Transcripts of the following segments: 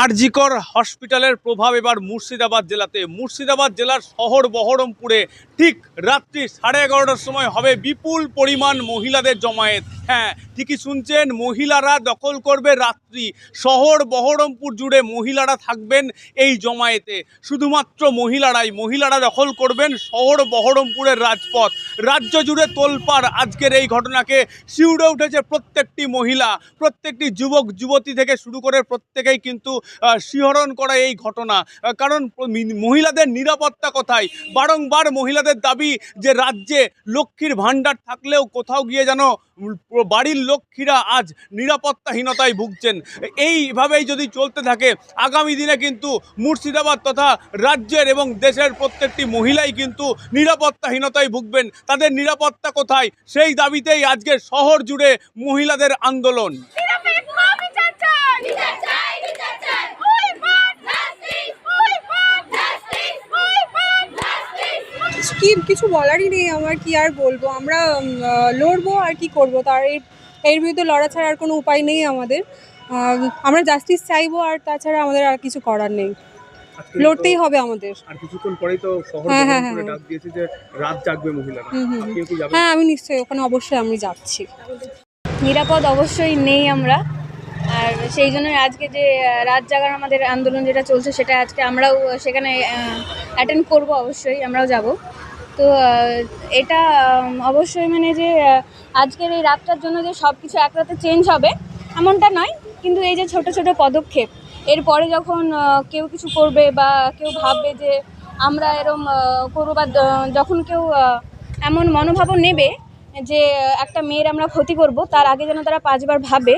আরজিকর হসপিটালের প্রভাব এবার মুর্শিদাবাদ জেলাতে। মুর্শিদাবাদ জেলার শহর বহরমপুরে ঠিক রাত্রি সাড়ে এগারোটার সময় হবে বিপুল পরিমাণ মহিলাদের জমায়েত। হ্যাঁ ঠিকই শুনছেন, মহিলারা দখল করবে রাত্রি। শহর বহরমপুর জুড়ে মহিলারা থাকবেন এই জমায়েতে। শুধুমাত্র মহিলারাই, মহিলারা দখল করবেন শহর বহরমপুরের রাজপথ। রাজ্য জুড়ে তোলপাড় আজকের এই ঘটনাকে শিউড়ে উঠেছে প্রত্যেকটি মহিলা, প্রত্যেকটি যুবক, যুবতী থেকে শুরু করে প্রত্যেকেই কিন্তু শিহরণ করা এই ঘটনা। কারণ মহিলাদের নিরাপত্তা কোথায়? বারংবার মহিলাদের দাবি যে রাজ্যে লক্ষ্মীর ভাণ্ডার থাকলেও কোথাও গিয়ে যেন বাড়ির লক্ষ্মীরা আজ নিরাপত্তাহীনতায় ভুগছেন। এইভাবেই যদি চলতে থাকে, আগামী দিনে কিন্তু মুর্শিদাবাদ তথা রাজ্যের এবং দেশের প্রত্যেকটি মহিলাই কিন্তু নিরাপত্তাহীনতায় ভুগবেন। তাদের নিরাপত্তা কোথায়? সেই দাবিতেই আজকে শহর জুড়ে মহিলাদের আন্দোলন। কি কিছু বলারই নেই আমার কি আর বলব? আমরা লড়বো আর কি করব? তার এর এর বিরুদ্ধে লড়া ছাড়া আর কোনো উপায় নেই আমাদের। আমরা জাস্টিস চাইব আর তাছাড়া আমাদের আর কিছু করার নেই। লড়তেই হবে আমাদের। আর কিছুক্ষণ পরেই তো শহর হ্যাঁ, হ্যাঁ, হ্যাঁ। ডাক দিয়েছে যে রাত জাগবে মহিলারা। হ্যাঁ আমি নিশ্চয়ই ওখানে অবশ্যই আমি যাচ্ছি। নিরাপদ অবশ্যই নেই আমরা। আর সেই জন্যই আজকে যে রাত জাগার আমাদের আন্দোলন যেটা চলছে সেটা আজকে আমরাও সেখানে অ্যাটেন্ড করব অবশ্যই, আমরাও যাব। তো এটা অবশ্যই মানে যে আজকের এই রাতটার জন্য যে সব কিছু এক রাতে চেঞ্জ হবে, এমনটা নয়, কিন্তু এই যে ছোট ছোট পদক্ষেপ, এরপরে যখন কেউ কিছু করবে বা কেউ ভাববে যে আমরা এরম করব বা যখন কেউ এমন মনোভাবও নেবে যে একটা মেয়ের আমরা ক্ষতি করব, তার আগে যেন তারা পাঁচবার ভাবে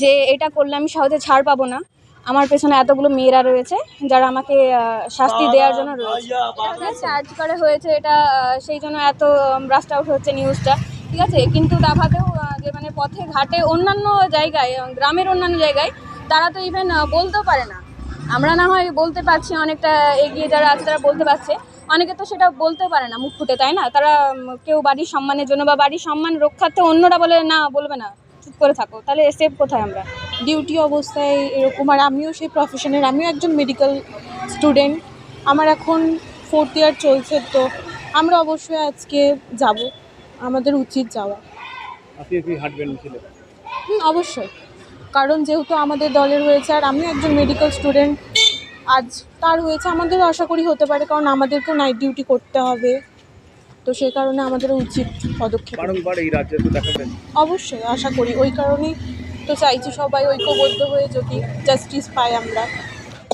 যে এটা করলে আমি সহজে ছাড় পাবো না। আমার পেছনে এতগুলো মেয়েরা রয়েছে যারা আমাকে শাস্তি দেওয়ার জন্য রয়েছে। চার্জ করে হয়েছে এটা সেই জন্য এত ব্রাস্ট আউট হচ্ছে নিউজটা ঠিক আছে? কিন্তু তা ভাবেও যে মানে পথে ঘাটে অন্যান্য জায়গায় গ্রামের অন্যান্য জায়গায় তারা তো ইভেন বলতেও পারে না। আমরা না হয় বলতে পারছি অনেকটা এগিয়ে যারা আছে তারা বলতে পারছে। অনেকে তো সেটা বলতে পারে না মুখ ফুটে তাই না? তারা কেউ বাড়ির সম্মানের জন্য বা বাড়ির সম্মান রক্ষার্থে অন্যরা বলে না বলবে না। করে থাকো তাহলে সেফ কোথায় আমরা? ডিউটি অবস্থায় এরকম আর আমিও সেই প্রফেশনের আমিও একজন মেডিকেল স্টুডেন্ট আমার এখন ফোর্থ ইয়ার চলছে তো আমরা অবশ্যই আজকে যাব আমাদের উচিত যাওয়া। আপনি কি হাঁটবেন হুম, অবশ্যই। কারণ যেহেতু আমাদের দলের হয়েছে আর আমিও একজন মেডিকেল স্টুডেন্ট আজ তার হয়েছে আমাদেরও আশা করি হতে পারে কারণ আমাদেরকেও নাইট ডিউটি করতে হবে। তো সে কারণে আমাদের উচিত পদক্ষেপ। বারংবার এই রাজ্যে তো দেখাবেন অবশ্যই আশা করি। ওই কারণেই তো চাইছি সবাই ঐক্যবদ্ধ হয়ে যদি জাস্টিস পাই আমরা।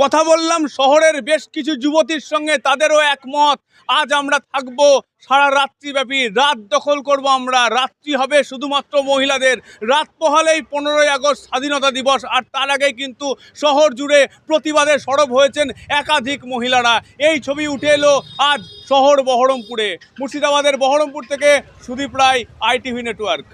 কথা বললাম, শহরের বেশ কিছু যুবতীর সঙ্গে তাদেরও একমত। আজ আমরা থাকব সারা রাত্রিব্যাপী, রাত দখল করব আমরা। রাত্রি হবে শুধুমাত্র মহিলাদের। রাত পোহালেই পনেরোই আগস্ট স্বাধীনতা দিবস, আর তার আগেই কিন্তু শহর জুড়ে প্রতিবাদে সরব হয়েছেন একাধিক মহিলারা। এই ছবি উঠে এলো আজ শহর বহরমপুরে। মুর্শিদাবাদের বহরমপুর থেকে সুদীপ রায়, আইটিভি নেটওয়ার্ক।